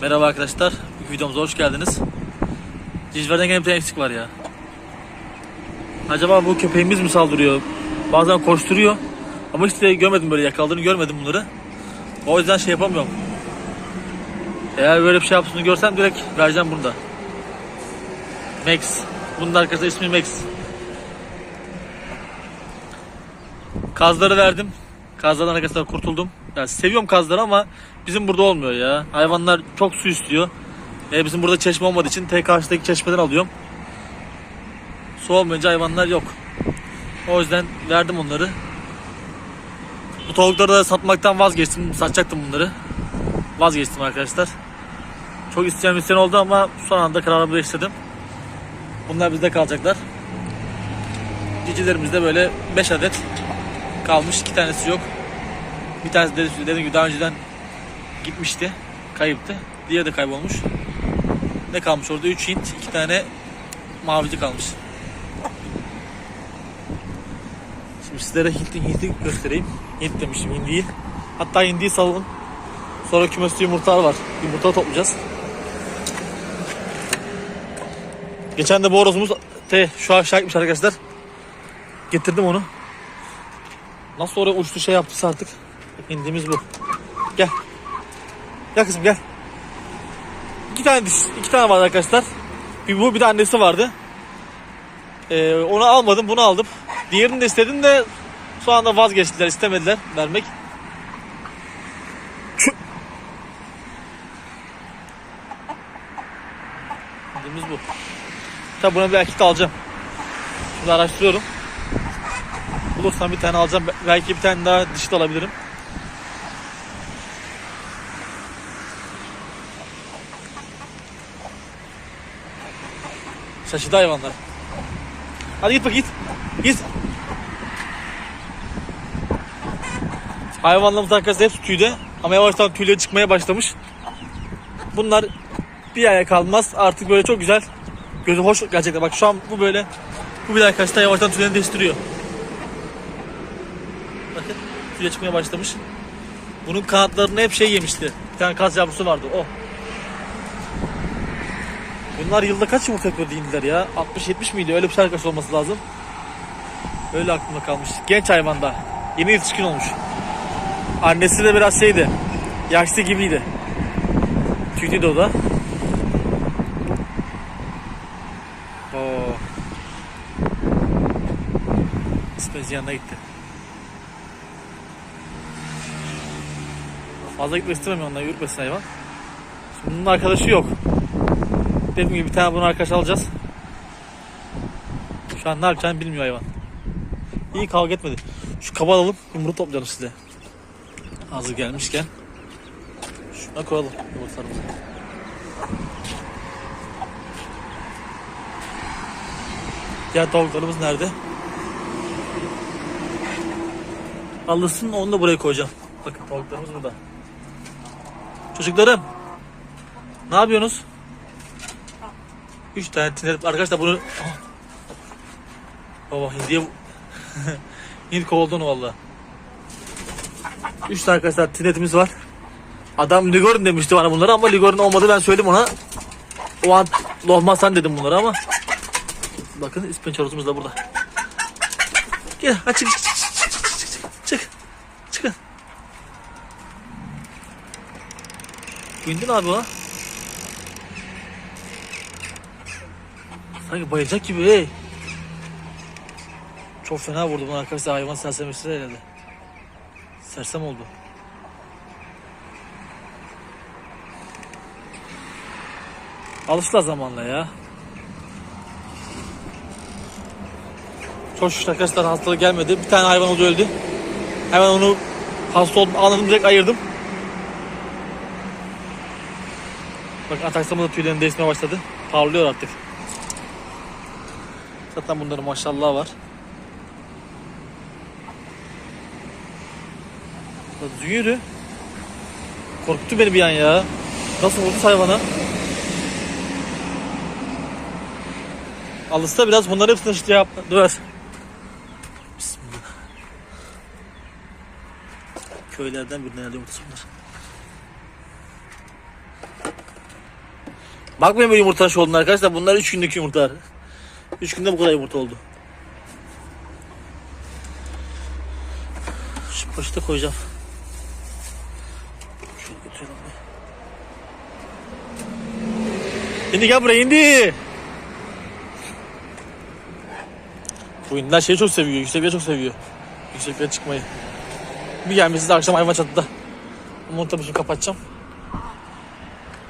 Merhaba arkadaşlar. İlk videomuza hoş geldiniz. Cicverden gene bir tane eksik var ya. Acaba bu köpeğimiz mi saldırıyor? Bazen koşturuyor. Ama hiç de görmedim böyle yakaladığını görmedim bunları. O yüzden şey yapamıyorum. Eğer böyle bir şey yaptığını görsem direkt vereceğim bunu da. Max. Bunun da arkadaşlar ismi Max. Kazları verdim. Kazlardan arkadaşlar kurtuldum. Yani seviyorum kazları ama bizim burada olmuyor ya. Hayvanlar çok su istiyor. E bizim burada çeşme olmadığı için tek karşıdaki çeşmeden alıyorum. Su olmayınca hayvanlar yok. O yüzden verdim onları. Bu tavukları da satmaktan vazgeçtim. Satacaktım bunları. Vazgeçtim arkadaşlar. Çok isteyen isteyen oldu ama son anda kararımı değiştirdim. Bunlar bizde kalacaklar. Cicilerimizde böyle 5 adet kalmış. 2 tanesi yok. Bir tanesi de dediğim gibi daha önceden gitmişti. Kayıptı. Diğeri de kaybolmuş. Ne kalmış orada? 3 Hint, 2 tane mavici kalmış. Şimdi sizlere Hint'i, Hint'i göstereyim. Hint demişim, Hindi değil. Hatta Hindi'yi salalım. Sonra kümeste yumurtalar var. Yumurta toplayacağız. Geçen de bu horozumuz te, şu aşağı gitmiş arkadaşlar. Getirdim onu. Nasıl oraya uçtu şey yaptıysa artık. Hindimiz bu. Gel. Gel kızım gel. İki tane diş, iki tane var arkadaşlar. Bir bu bir de annesi vardı. Ee, onu almadım bunu aldım. Diğerini de istedim de şu anda vazgeçtiler istemediler vermek. Şu... Hindimiz bu. Tabi buna bir erkek alacağım. Şimdi araştırıyorum. Bulursam bir tane alacağım. Belki bir tane daha dişi alabilirim. Şaşırdı hayvanlar. Hadi git bak git. Git. Hayvanlarımız arkadaşlar hepsi tüyde. Ama yavaştan tüyleri çıkmaya başlamış. Bunlar bir aya kalmaz. Artık böyle çok güzel. Gözü hoş gerçekten. Bak şu an bu böyle. Bu bir arkadaşlar yavaştan tüylerini değiştiriyor. Bakın tüye çıkmaya başlamış. Bunun kanatlarını hep şey yemişti. Bir tane kaz yavrusu vardı o. Bunlar yılda kaç yumurta yapıyor indiler ya? 60-70 miydi? Öyle bir arkadaş olması lazım. Öyle aklımda kalmış. Genç hayvanda. Yeni yetişkin olmuş. Annesi de biraz şeydi. Yaşlı gibiydi. Tüylüydü o da. Oo. Yanına gitti. Fazla gitmek istemiyorum ondan yürümesin hayvan. Şimdi bunun arkadaşı yok. Dediğim gibi bir tane bunun arkadaş alacağız. Şu an ne yapacağını bilmiyor hayvan. İyi kavga etmedi. Şu kaba alalım yumurta toplayalım size. Hazır gelmişken. Şuna koyalım yumurtalarımızı. Diğer tavuklarımız nerede? Alırsın onu da buraya koyacağım. Bakın tavuklarımız burada. Çocuklarım. Ne yapıyorsunuz? Üç tane tinet. Arkadaşlar bunu... Ah. Baba hindiye... Hindi kovuldu onu valla. Üç tane arkadaşlar tinetimiz var. Adam Ligorin demişti bana bunları ama Ligorin olmadı ben söyledim ona. O an Lohmasan dedim bunları ama. Bakın İspenç horozumuz da burada. Gel hadi çık çık çık çık çık çık çık çık. Çıkın. Bindin abi o. Sanki bayılacak gibi. Çok fena vurdu bunu arkadaşlar hayvan sersemesi herhalde. Sersem oldu. Alıştılar zamanla ya. Çok şükür arkadaşlar hastalığı gelmedi. Bir tane hayvan oldu öldü. Hemen onu hasta olduğunu anladım direkt ayırdım. Bak ataksamı da tüylerini değişmeye başladı. Parlıyor artık. Zaten bunların maşallah var. Lan Yürü. Korkuttu beni bir an ya. Nasıl vurdu hayvana? Alışsa biraz bunları hepsini işte yap. Dur. Bismillah. Köylerden birine herhalde yumurtası bunlar. Bakmayın böyle yumurta şu olduğunu arkadaşlar. Bunlar 3 günlük yumurtalar. 3 günde bu kadar yumurta oldu. Şu poşete koyacağım. Şöyle götürelim bir. İndi gel buraya indi. Bu indiler şeyi çok seviyor. Yüksekliği çok seviyor. Yükseklere çıkmayı. Bir gelmişiz de akşam hayvan çatıda. Şimdi kapatacağım.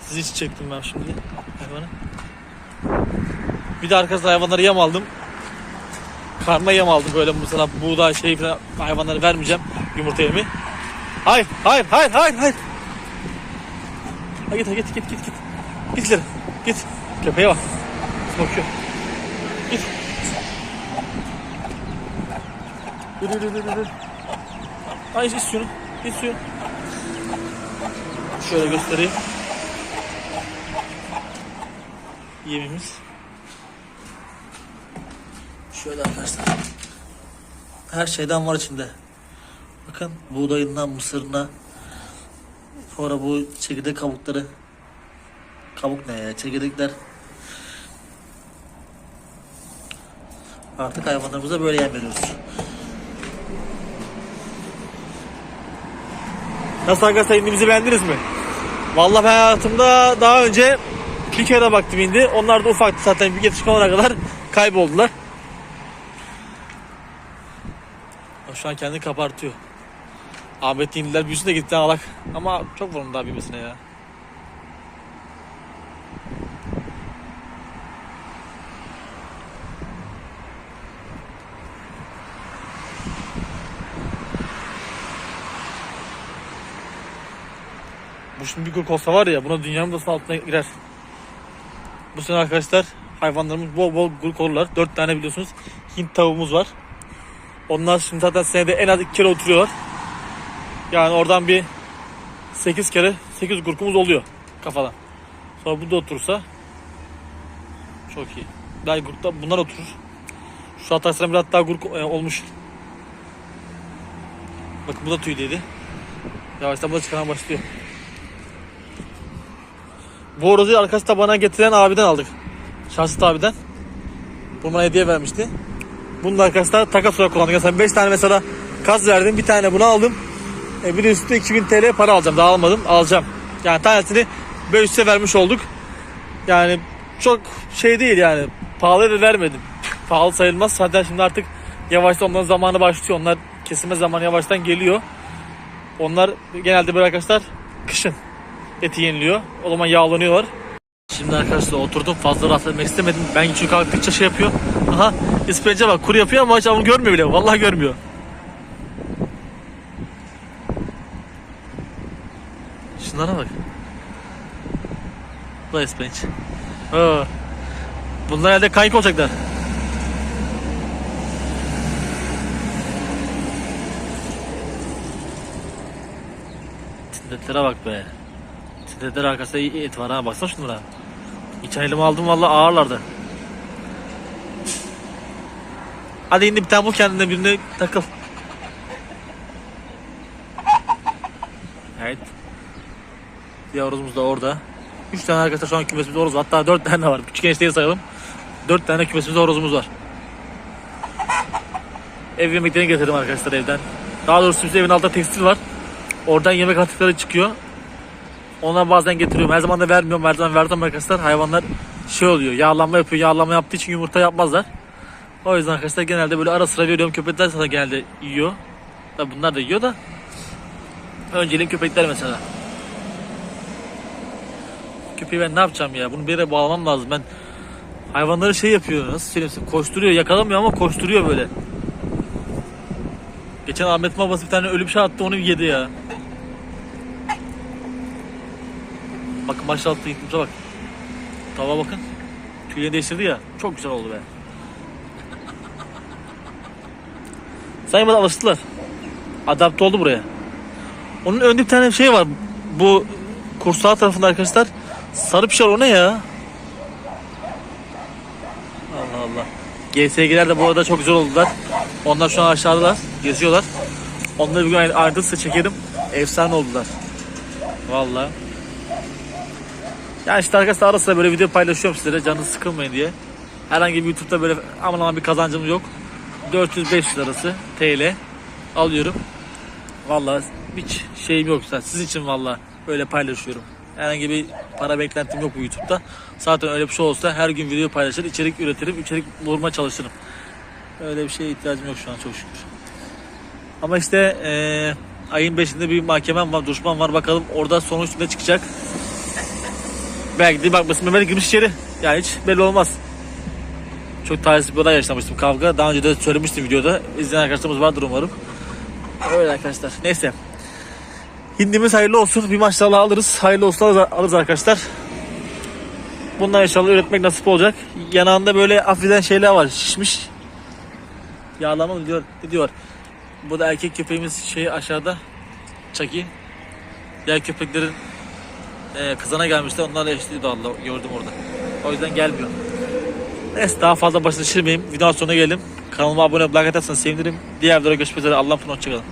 Sizi için çektim ben şimdi hayvanı. Bir de arkasında hayvanlara yem aldım. Karma yem aldım böyle mesela buğday şey falan hayvanlara vermeyeceğim yumurta yemi. Hayır hayır hayır hayır hayır. Ha, git git git git git. Git ileri git. Köpeğe bak. Bakıyor. Git. Yürü yürü yürü yürü. Ay iç suyunu. İç. Şöyle göstereyim. Yemimiz. Şöyle arkadaşlar. Her şeyden var içinde. Bakın buğdayından mısırına. Sonra bu çekirdek kabukları. Kabuk ne ya? Çekirdekler. Artık hayvanlarımıza böyle yem veriyoruz. Nasıl arkadaşlar indiğimizi beğendiniz mi? Vallahi ben hayatımda daha önce bir kere baktım indi. Onlar da ufaktı zaten bir yetişkin olana kadar kayboldular. O Şu an kendini kapartıyor. Ahmet indiler büyüsün de gitti alak. Ama çok vurun daha büyümesine ya. Bu şimdi bir gurk olsa var ya buna dünyanın da altına girer. Bu sene arkadaşlar hayvanlarımız bol bol gurk olurlar. 4 tane biliyorsunuz Hint tavuğumuz var. Onlar şimdi zaten senede en az 2 kere oturuyorlar. Yani oradan bir 8 kere 8 gurkumuz oluyor kafadan. Sonra bu da oturursa çok iyi. Daha gurkta bunlar oturur. Şu atarsan biraz daha gurk e, olmuş. Bakın bu da tüylüydü. Yavaştan bu da çıkmaya başlıyor. Bu horozu arkası tabana getiren abiden aldık. Şahsıt abiden. Bu bana hediye vermişti. Bunun arkasında takas olarak kullandık. Mesela 5 tane mesela kaz verdim. Bir tane bunu aldım. E bir de üstüne 2000 TL para alacağım. Daha almadım. Alacağım. Yani tanesini 500'e vermiş olduk. Yani çok şey değil yani. Pahalı da vermedim. Pahalı sayılmaz. Zaten şimdi artık yavaştan onların zamanı başlıyor. Onlar kesilme zamanı yavaştan geliyor. Onlar genelde böyle arkadaşlar kışın eti yeniliyor. O zaman yağlanıyorlar. Şimdi arkadaşlar oturdum fazla rahat etmek istemedim. Ben çünkü kalktıkça şey yapıyor. Aha İspence bak kuru yapıyor ama onu görmüyor bile. Vallahi görmüyor. Şunlara bak. Bu da İspenç. Aa. Bunlar herhalde kayık olacaklar. Tindetlere bak be. Tindetler arkasında et var ha. Baksana şunlara. Geçen elime aldım valla ağırlardı. Hadi indi bir tane bul kendine birine takıl. Evet. Yavrumuz da orada. 3 tane arkadaşlar şu an kümesimizde horoz var. Hatta 4 tane var. Küçük enişteyi sayalım. 4 tane kümesimizde horozumuz var. Ev yemeklerini getirdim arkadaşlar evden. Daha doğrusu bizim evin altında tekstil var. Oradan yemek atıkları çıkıyor. Ondan bazen getiriyorum. Her zaman da vermiyorum. Her zaman verdim arkadaşlar. Hayvanlar şey oluyor. Yağlanma yapıyor. Yağlanma yaptığı için yumurta yapmazlar. O yüzden arkadaşlar genelde böyle ara sıra veriyorum. Köpekler zaten genelde yiyor. Tabi bunlar da yiyor da. Önceliğin köpekler mesela. Köpeği ben ne yapacağım ya? Bunu bir yere bağlamam lazım. Ben hayvanları şey yapıyor. Nasıl söyleyeyim? Koşturuyor. Yakalamıyor ama koşturuyor böyle. Geçen Ahmet babası bir tane ölü bir şey attı onu yedi ya. Bakın maşallah yıkımıza bak. Tava bakın. Tüylerini değiştirdi ya. Çok güzel oldu be. Sayın bana alıştılar. Adapte oldu buraya. Onun önünde bir tane şey var. Bu kursağı tarafında arkadaşlar. Sarı var o ne ya? Allah Allah. GSG'ler de bu arada çok güzel oldular. Onlar şu an aşağıdalar. Geziyorlar. Onları bir gün ayrıntı size çekerim. Efsane oldular. Vallahi. Yani işte arkadaşlar ara böyle video paylaşıyorum sizlere canınız sıkılmayın diye. Herhangi bir YouTube'da böyle aman aman bir kazancım yok. 400-500 arası TL alıyorum. Vallahi hiç şeyim yok. Sizin için vallahi böyle paylaşıyorum. Herhangi bir para beklentim yok bu YouTube'da. Zaten öyle bir şey olsa her gün video paylaşır, içerik üretirim, içerik bulmaya çalışırım. Öyle bir şeye ihtiyacım yok şu an çok şükür. Ama işte eee, ayın 5'inde bir mahkemem var, duruşmam var. Bakalım orada sonuç ne çıkacak. Belki de bakmasın Mehmet girmiş içeri. Ya hiç belli olmaz. Çok talihsiz bir olay yaşamıştım kavga. Daha önce de söylemiştim videoda. İzleyen arkadaşlarımız vardır umarım. Öyle arkadaşlar. Neyse. Hindimiz hayırlı olsun. Bir maçlarla alırız. Hayırlı olsun alırız, arkadaşlar. Bundan inşallah üretmek nasip olacak. Yanağında böyle hafiften şeyler var. Şişmiş. Yağlama mı diyor? Diyor? Bu da erkek köpeğimiz şey aşağıda. Çaki. Diğer köpeklerin e, kızana gelmişler. Onlarla eşliyordu Allah. Gördüm orada. O yüzden gelmiyor. Neyse daha fazla başını şişirmeyeyim. Videonun sonuna gelelim. Kanalıma abone olup like atarsanız sevinirim. Diğer videoda görüşmek üzere. Allah'ın hoşçakalın.